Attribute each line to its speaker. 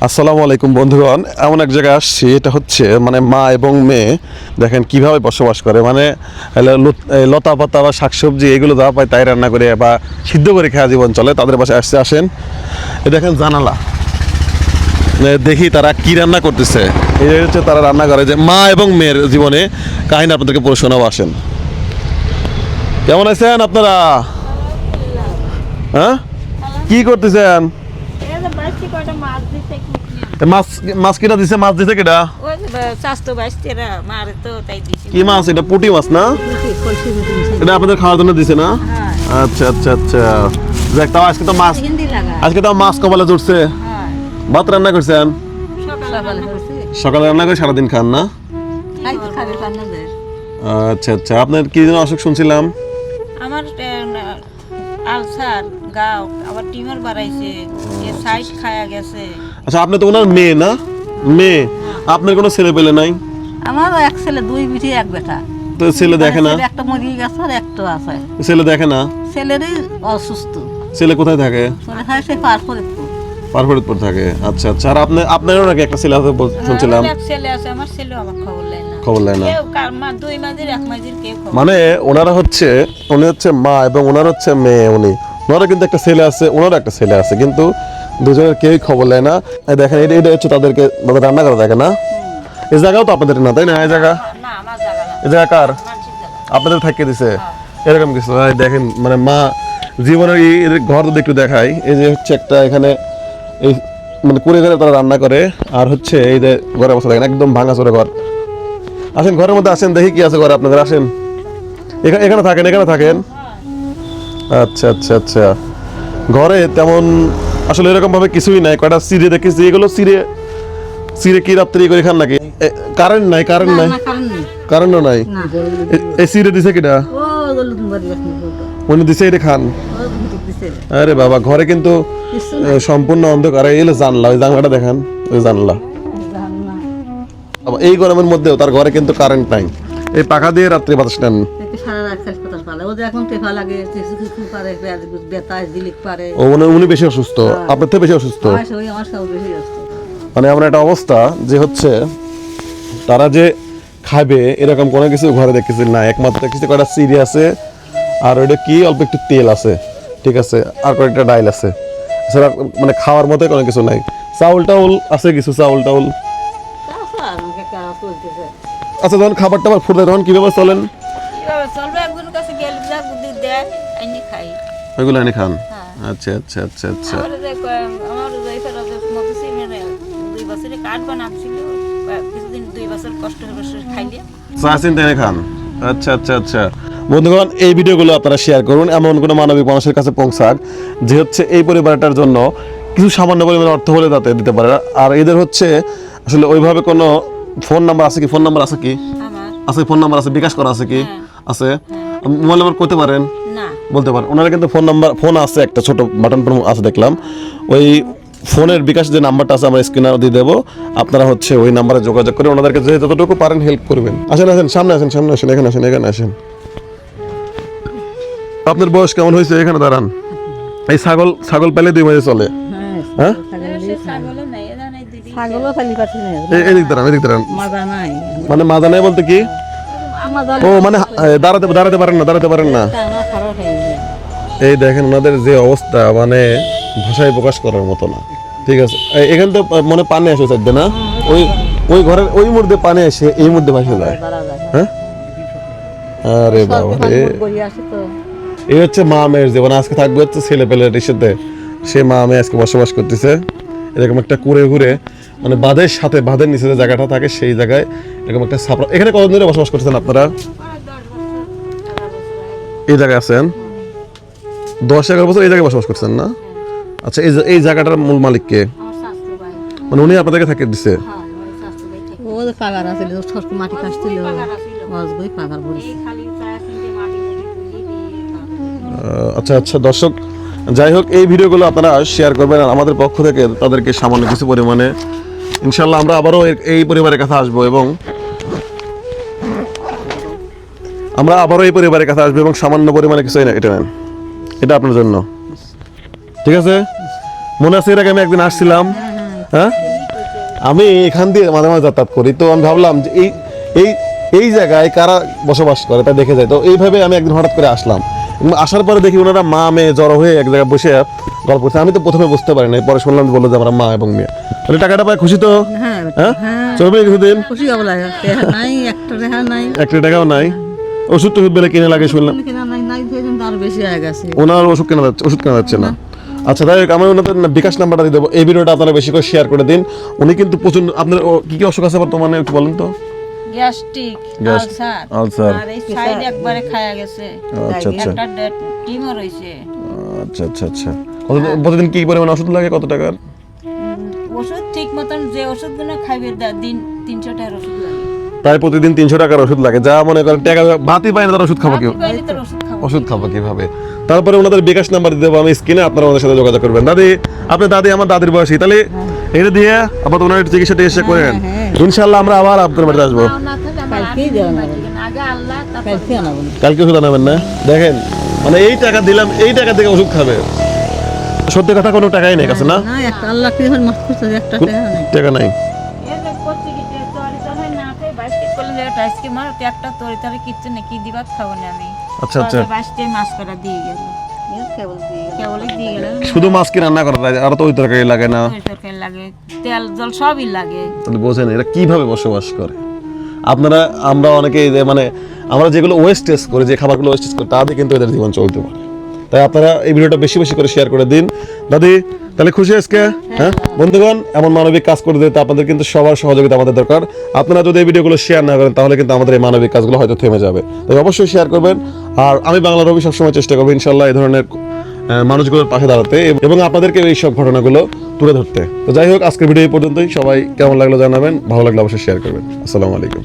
Speaker 1: আসসালামু আলাইকুম বন্ধুগণ এমন এক জায়গায় আসছি এটা হচ্ছে মানে মা এবং মেয়ে দেখেন কীভাবে বসবাস করে মানে লত- পাতা বা শাকসবজি এগুলো যা পায় তাই রান্না করে বা সিদ্ধ করে খাওয়া জীবন চলে তাদের পাশে আসতে আসেন। এ দেখেন জানালা দেখি তারা কি রান্না করতেছে এই হচ্ছে তারা রান্না করে যে মা এবং মেয়ের জীবনে কাহিনী আপনাদেরকে পড়ে শোনাবো আসেন। কেমন আছেন আপনারা? হ্যাঁ? কি করতেছেন?
Speaker 2: মাছ
Speaker 1: মাছ মাছ কিনা দিছে? মাছ দিছে কেটা
Speaker 2: ওই যে বা- স্বাস্থ্য বাইশটিরা মারে তো তাই দিছে।
Speaker 1: কি মাছ? এটা পুঁটি মাছ না? এটা আপনাদের খাওয়ার জন্য দিছে না? আচ্ছা আচ্ছা আচ্ছা। দেখ তাও আজকে তো মাছ আজকে তো মাছ কপালে জুটছে।
Speaker 2: হ্যাঁ।
Speaker 1: ভাত রান্না করছেন?
Speaker 2: সকালে
Speaker 1: রান্না করে সারাদিন খান না? আচ্ছা আচ্ছা। আপনার কি যেন অসুখ শুনছিলাম?
Speaker 2: আমার আলসার গাও আবার টিমার বাড়াইছে। সাইড খায়া গেছে।
Speaker 1: আচ্ছা আপনি তো ওনার মেয়ে না? মেয়ে আপনার কোনো ছেলে পেলে নাই?
Speaker 3: আমারও এক ছেলে দুই বিটি এক বেটা।
Speaker 1: তো ছেলে দেখে না?
Speaker 3: একটা মরিয়ে গেছে আর একটা আছে।
Speaker 1: ছেলে দেখে না?
Speaker 3: ছেলেরই অসুস্থ।
Speaker 1: ছেলে কোথায় থাকে?
Speaker 3: মনে হয় সে
Speaker 1: পারফরিদপুর থাকে। আচ্ছা আচ্ছা। আর আপনি আপনারও নাকি একটা ছেলে আছে শুনছিলাম?
Speaker 2: ছেলে আছে আমার ছেলেও আমার খবর না।
Speaker 1: খবর না।
Speaker 2: কার মা দুই মাঝের এক মাঝের খবর
Speaker 1: মানে ওনারা হচ্ছে উনি হচ্ছে মা এবং ওনার হচ্ছে মেয়ে উনি। ওনারও কিন্তু একটা ছেলে আছে ওনারও একটা ছেলে আছে কিন্তু দুজনের কেউই খবর নেয় না। এই দেখেন এটা এটা হচ্ছে তাদেরকে তাদের রান্না করা দেখে না? এই জায়গাও তো আপনাদের না তাই না? এই জায়গা? এই জায়গা কার? আপনাদের থাকিয়ে দিছে। এরকম কিছু দেখেন মানে মা জীবনের এই এদের ঘর যদি একটু দেখাই এই যে হচ্ছে একটা এখানে এই মানে কুড়ে ঘরে তারা রান্না করে আর হচ্ছে এই যে ঘরের অবস্থা দেখেন একদম ভাঙা চোরে ঘর। আসেন ঘরের মধ্যে আসেন দেখি কি আছে ঘরে আপনাদের আসেন। এখানে এখানে থাকেন এখানে থাকেন। আচ্ছা আচ্ছা আচ্ছা। ঘরে তেমন আসলে এরকম ভাবে কিছুই নাই। কয়টা সিঁড়ে দেখেছি এগুলো সিঁড়ে সিঁড়ে কি রাত্রি করে খান নাকি? কারেন্ট নাই কারেন্ট নাই। কারেন্টও নাই। এই সিঁড়ে দিছে কিটা উনি দিছে এটা খান। আরে বাবা ঘরে কিন্তু সম্পূর্ণ অন্ধকার। এই হলো জানলা ওই জানলাটা দেখান ওই জানলা। এই গরমের মধ্যেও তার ঘরে কিন্তু কারেন্ট নাই। এই পাখা দিয়ে রাত্রে বাতাস নেন।
Speaker 3: একটু সারা রাত খাস পাতাস পালে। ওদের এখন টেফা লাগে কিছু কিছু পারে বেতাস দিলিক পারে।
Speaker 1: ও উনি উনি বেশি অসুস্থ? আপনার থেকে বেশি অসুস্থ?
Speaker 3: আমার সব বেশি আসতো
Speaker 1: মানে এমন একটা অবস্থা যে হচ্ছে তারা যে খাবে এরকম কোনো কিছু ঘরে দেখতেছি না। একমাত্র কিছু কয়টা সিঁড়ি আছে আর ওইটা কি অল্প একটু তেল আছে ঠিক আছে আর কয়েকটা ডাইল আছে। এছাড়া মানে খাওয়ার মতো কোনো কিছু নাই। চাউল টাউল আছে কিছু চাউল টাউল? আচ্ছা যখন খাবার টাবার ফুটে তখন কীভাবে চলেন
Speaker 2: কীভাবে চলবে একজনের কাছে গেলে যা বুদ্ধি দেয় আইনি খাই।
Speaker 1: ওইগুলো এনে খান? আচ্ছা আচ্ছা আচ্ছা আচ্ছা।
Speaker 2: আমার যে আমার যে ফেরত মধুসিমের দুই বছরে কার্ড বানাচ্ছিল কিছুদিন দুই বছর কষ্ট করে খাইলে।
Speaker 1: চা চিন্তা এনে খান? আচ্ছা আচ্ছা আচ্ছা। বন্ধুগণ এই ভিডিওগুলো আপনারা শেয়ার করুন এমন কোনো মানবিক মানুষের কাছে পৌঁছাক যে হচ্ছে এই পরিবারটার জন্য কিছু সামান্য পরিমাণ অর্থ হলে তাতে দিতে পারে। আর এদের হচ্ছে আসলে ওইভাবে কোনো ফোন নাম্বার আছে কি? ফোন নাম্বার আছে কি? আছে ফোন নাম্বার আছে? বিকাশ করা আছে কি? আছে? মোবাইল নাম্বার করতে পারেন?
Speaker 2: না।
Speaker 1: বলতে পারেন। ওনারা কিন্তু ফোন নাম্বার ফোন আছে একটা ছোট বাটন ফোন আছে দেখলাম। ওই ফোনের বিকাশ যে নাম্বারটা আছে আমরা স্ক্রিনার দিয়ে দেবো। আপনারা হচ্ছে ওই নাম্বারে যোগাযোগ করে ওনাদেরকে যে যতটুকু পারেন হেল্প করবেন। আসেন আসেন সামনে আসেন সামনে আসেন এখানে আসেন এখানে আসেন। আপনার বয়স কেমন হয়েছে? এখানে দাঁড়ান। এই ছাগল ছাগল পেলে দুই মাসে চলে।
Speaker 3: হ্যাঁ?
Speaker 1: হ্যাঁ মানে মাজা নেই বলতে কি? ও মানে দাঁড়াতে দাঁড়াতে পারেন না দাঁড়াতে পারেন না। এই দেখেন ওনাদের যে অবস্থা মানে ভাষায় প্রকাশ করার মতো না। ঠিক আছে এখান তো মনে পানি আসে চাইবে না? ওই ওই ঘরের ওই মুহূর্তে পানি এসে এই মুহূর্তে ভাসে যায়। হ্যাঁ? আরে বাবা রে এই হচ্ছে মা মেয়ের জীবন। আজকে থাকবে হচ্ছে ছেলে পেলের সাথে সে মা মেয়ে আজকে বসবাস করতেছে। এরকম একটা কুড়ে ঘুরে মানে বাঁধের সাথে বাঁধের নিচে যে জায়গাটা থাকে সেই জায়গায় এরকম একটা ছাপড়া এখানে কতদিন ধরে বসবাস করছেন আপনারা? এই জায়গায় আছেন? দশ এগারো বছর এই জায়গায় বসবাস করছেন না? আচ্ছা এই এই জায়গাটার মূল মালিক কে
Speaker 2: আমার স্বাস্থ্য ভাই
Speaker 1: মানে উনি আপনাদেরকে থাকে দিছে?
Speaker 3: ও পাগার আছে মাটি কাটছিল পাগার
Speaker 1: আচ্ছা আচ্ছা দর্শক যাই হোক এই ভিডিওগুলো আপনারা শেয়ার করবেন আর আমাদের পক্ষ থেকে তাদেরকে সামান্য কিছু পরিমাণে ইনশাল্লাহ আমরা আবারও এই পরিবারের কাছে আসব এবং আমরা আবারও এই পরিবারের কাছে আসব এবং সামান্য পরিমাণে কিছু এটা নেন। এটা আপনার জন্য। ঠিক আছে? মনে আছে এর আগে আমি একদিন আসছিলাম হ্যাঁ? আমি এখান দিয়ে মাঝে মাঝে যাতায়াত করি, তো আমি ভাবলাম যে এই এই এই জায়গায় কারা বসবাস করে তা দেখে যায় তো এইভাবে আমি একদিন হঠাৎ করে আসলাম। আসার পরে দেখি ওনারা মা, মেয়ে জড়ো হয়ে এক জায়গায় বসে গল্প করছে। আমি তো প্রথমে বুঝতে পারি না পরে শুনলাম বলল যে আমরা মা এবং মেয়ে। তাহলে টাকাটা পায় খুশি তো?
Speaker 3: হ্যাঁ
Speaker 1: হ্যাঁ?
Speaker 3: হ্যাঁ।
Speaker 1: চলবে কিছুদিন?
Speaker 3: খুশি হব লাগে। নাই একটা রেহা নাই।
Speaker 1: একটা টাকাও নাই? ওষুধ টষুধ বেলে কিনে লাগে শুনলাম। ওনার ওষুধ কেনা যাচ্ছে ওষুধ কেনা যাচ্ছে না। আচ্ছা তাই হোক, আমি ওনাদের বিকাশ নাম্বারটা দিয়ে দেবো। এই ভিডিওটা আপনারা বেশি করে শেয়ার করে দিন। উনি কিন্তু প্রচণ্ড আপনার কি কি অসুখ আছে বর্তমানে একটু বলেন তো?
Speaker 2: Gastric ulcer.
Speaker 1: আলসার।
Speaker 2: আর এই সাইড একবারে খায়া গেছে।
Speaker 1: আচ্ছা আচ্ছা।
Speaker 2: একটা টিমও রয়েছে
Speaker 1: আচ্ছা আচ্ছা আচ্ছা। প্রতিদিন কি পরিমাণ ওষুধ লাগে? কত টাকার?
Speaker 2: ওষুধ ঠিক মতন যে ওষুধগুলো খাইবে দিন তিনশো টাকার ওষুধ লাগে।
Speaker 1: প্রায় প্রতিদিন তিনশো টাকার ওষুধ লাগে। যা মনে করেন টাকা ভাতই পায় না তার ওষুধ খাব কেউ
Speaker 2: আপনি ওষুধ খাব।
Speaker 1: কীভাবে? তারপরে ওনাদের বিকাশ নাম্বার দেবো আমি স্ক্রিনে আপনারা ওনাদের সাথে যোগাযোগ করবেন। দাদি আপনার দাদি আমার দাদির বয়সী। তাহলে এটা দিয়ে আপাতত ওনার একটু চিকিৎসা টিকিৎসা করেন। ইনশাল্লাহ আমরা আবার আপনার বাড়িতে আসব।
Speaker 3: কালকে
Speaker 1: ওষুধ আনাবেন না? দেখেন। মানে এই টাকা দিলাম এই টাকা থেকে ওষুধ খাবে। সত্যি কথা কোনো টাকাই নেই কাছে না?
Speaker 3: না একটা আল্লাহ কি হয় মাফ করতে একটা রেহা নাই।
Speaker 1: টাকা নাই। আচ্ছা আচ্ছা। শুধু মাছ কি রান্না করা যায়? আর তো ওই তরকারি লাগে না।
Speaker 2: লাগে তেল জল সবই লাগে।
Speaker 1: তাহলে বোঝেন এরা কীভাবে বসবাস করে। আপনারা, আমরা অনেকে মানে আমরা যেগুলো ওয়েস্টেজ করি, যে খাবারগুলো ওয়েস্টেজ করি তাদের কিন্তু এদের জীবন চলতে পারে। তাই আপনারা এই ভিডিওটা বেশি বেশি করে শেয়ার করে দিন। দাদি, তাহলে খুশি আজকে? হ্যাঁ? বন্ধুগণ, এমন মানবিক কাজ করে দিতে আপনাদের কিন্তু সবার সহযোগিতা আমাদের দরকার। আপনারা যদি এই ভিডিওগুলো শেয়ার না করেন, তাহলে কিন্তু আমাদের এই মানবিক কাজগুলো হয়তো থেমে যাবে। তাই অবশ্যই শেয়ার করবেন। আর আমি বাংলা রবি সবসময় চেষ্টা করব ইনশাল্লাহ এই ধরনের মানুষগুলোর পাশে দাঁড়াতে। এবং আপনাদেরকে এই সব ঘটনাগুলো তুলে ধরতে। তো যাই হোক, আজকের ভিডিও এই পর্যন্তই। সবাই কেমন লাগল জানাবেন, ভালো লাগলে অবশ্যই শেয়ার করবেন। আসসালামু আলাইকুম।